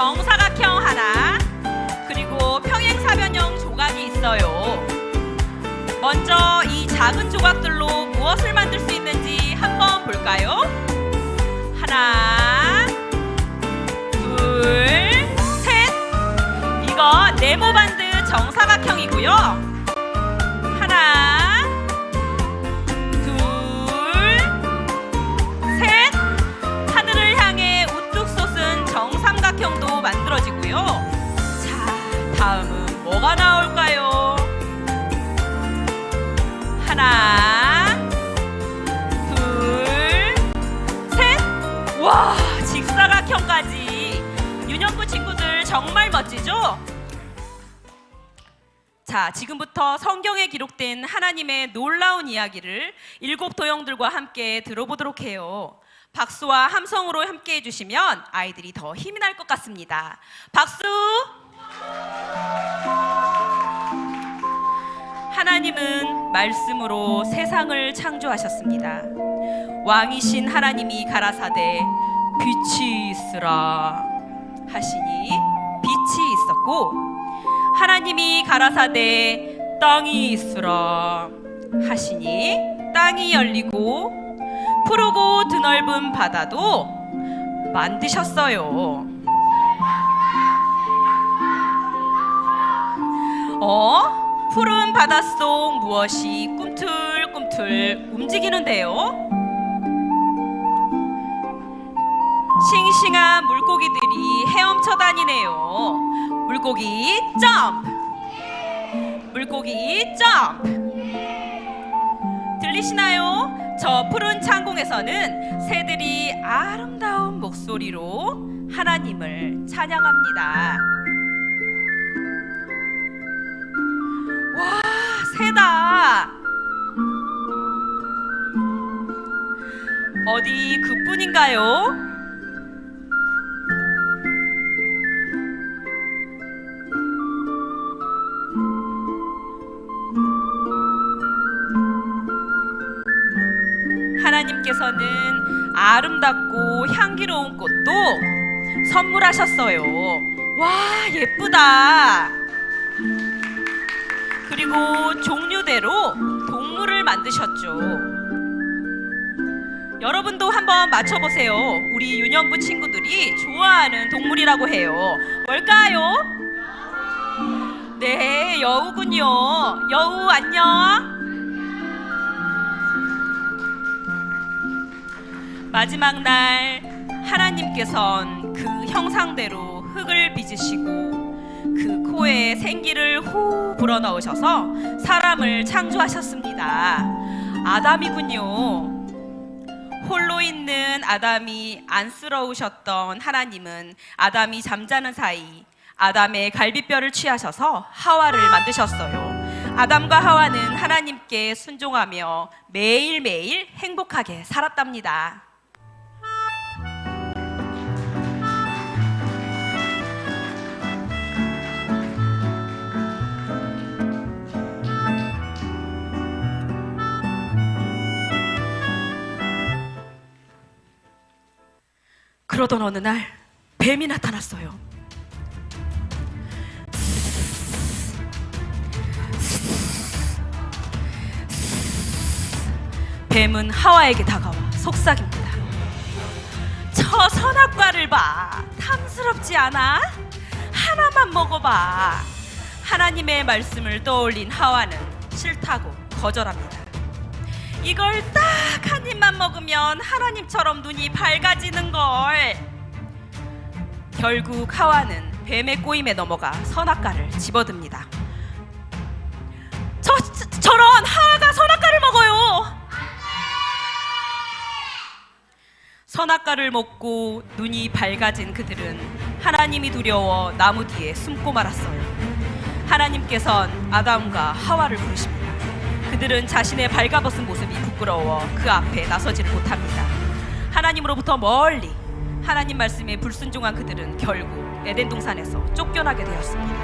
정사각형 하나, 그리고 평행사변형 조각이 있어요. 먼저 이 작은 조각들로 무엇을 만들 수 있는지 한번 볼까요? 하나, 둘, 셋. 이거 네모 반드 정사각형이고요. 와, 직사각형까지. 윤영구 친구들 정말 멋지죠? 자, 지금부터 성경에 기록된 하나님의 놀라운 이야기를 일곱 도형들과 함께 들어보도록 해요. 박수와 함성으로 함께 해주시면 아이들이 더 힘이 날 것 같습니다. 박수! 하나님은 말씀으로 세상을 창조하셨습니다. 왕이신 하나님이 가라사대 빛이 있으라 하시니 빛이 있었고 하나님이 가라사대 땅이 있으라 하시니 땅이 열리고 푸르고 드넓은 바다도 만드셨어요. 어? 푸른 바닷속 무엇이 꿈틀꿈틀 움직이는데요? 싱싱한 물고기들이 헤엄쳐 다니네요. 물고기 점프! 물고기 점프! 들리시나요? 저 푸른 창공에서는 새들이 아름다운 목소리로 하나님을 찬양합니다. 와, 새다! 어디 그뿐인가요? 하나님께서는 아름답고 향기로운 꽃도 선물하셨어요. 와, 예쁘다. 그리고 종류대로 동물을 만드셨죠. 여러분도 한번 맞춰보세요. 우리 유년부 친구들이 좋아하는 동물이라고 해요. 뭘까요? 네, 여우군요. 여우 안녕. 마지막 날 하나님께선 그 형상대로 흙을 빚으시고 생기를 후 불어넣으셔서 사람을 창조하셨습니다. 아담이군요. 홀로 있는 아담이 안쓰러우셨던 하나님은 아담이 잠자는 사이 아담의 갈비뼈를 취하셔서 하와를 만드셨어요. 아담과 하와는 하나님께 순종하며 매일매일 행복하게 살았답니다. 그러던 어느 날 뱀이 나타났어요. 뱀은 하와에게 다가와 속삭입니다. 저 선악과를 봐. 탐스럽지 않아? 하나만 먹어봐. 하나님의 말씀을 떠올린 하와는 싫다고 거절합니다. 이걸 딱 한 입만 먹으면 하나님처럼 눈이 밝아지는 걸. 결국 하와는 뱀의 꼬임에 넘어가 선악과를 집어듭니다. 저, 저 저 런 하와가 선악과를 먹어요. 선악과를 먹고 눈이 밝아진 그들은 하나님이 두려워 나무 뒤에 숨고 말았어요. 하나님께선 아담과 하와를 부르십니다. 그들은 자신의 발가벗은 모습이 부끄러워 그 앞에 나서지를 못합니다. 하나님으로부터 멀리 하나님 말씀에 불순종한 그들은 결국 에덴 동산에서 쫓겨나게 되었습니다.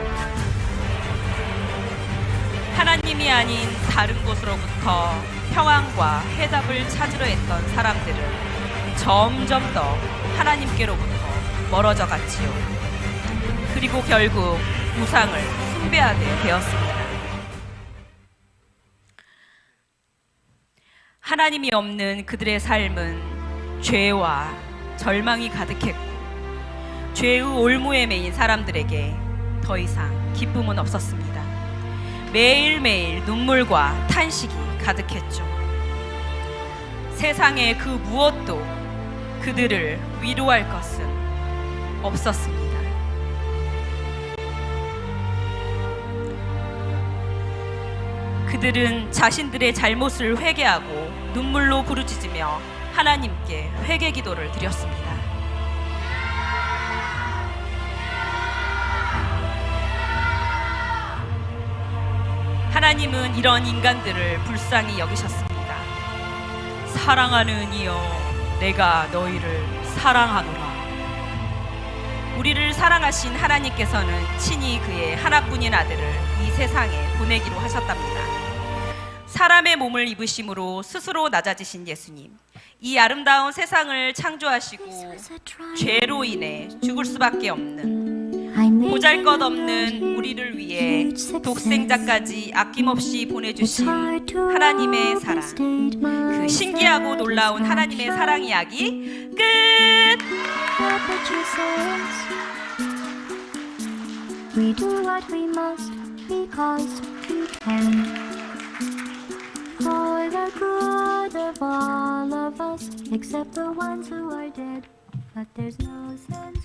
하나님이 아닌 다른 곳으로부터 평안과 해답을 찾으려 했던 사람들은 점점 더 하나님께로부터 멀어져 갔지요. 그리고 결국 우상을 숭배하게 되었습니다. 하나님이 없는 그들의 삶은 죄와 절망이 가득했고 죄의 올무에 매인 사람들에게 더 이상 기쁨은 없었습니다. 매일매일 눈물과 탄식이 가득했죠. 세상의 그 무엇도 그들을 위로할 것은 없었습니다. 그들은 자신들의 잘못을 회개하고 눈물로 부르짖으며 하나님께 회개 기도를 드렸습니다. 하나님은 이런 인간들을 불쌍히 여기셨습니다. 사랑하는 이여, 내가 너희를 사랑하노라. 우리를 사랑하신 하나님께서는 친히 그의 하나뿐인 아들을 이 세상에 보내기로 하셨답니다. 사람의 몸을 입으심으로 스스로 낮아지신 예수님. 이 아름다운 세상을 창조하시고 죄로 인해 죽을 수밖에 없는 보잘 것 없는 우리를 위해 독생자까지 아낌없이 보내주신 하나님의 사랑. 그 신기하고 놀라운 하나님의 사랑 이야기 끝! We do what we must because we can. For the good of all of us, except the ones who are dead. But there's no sense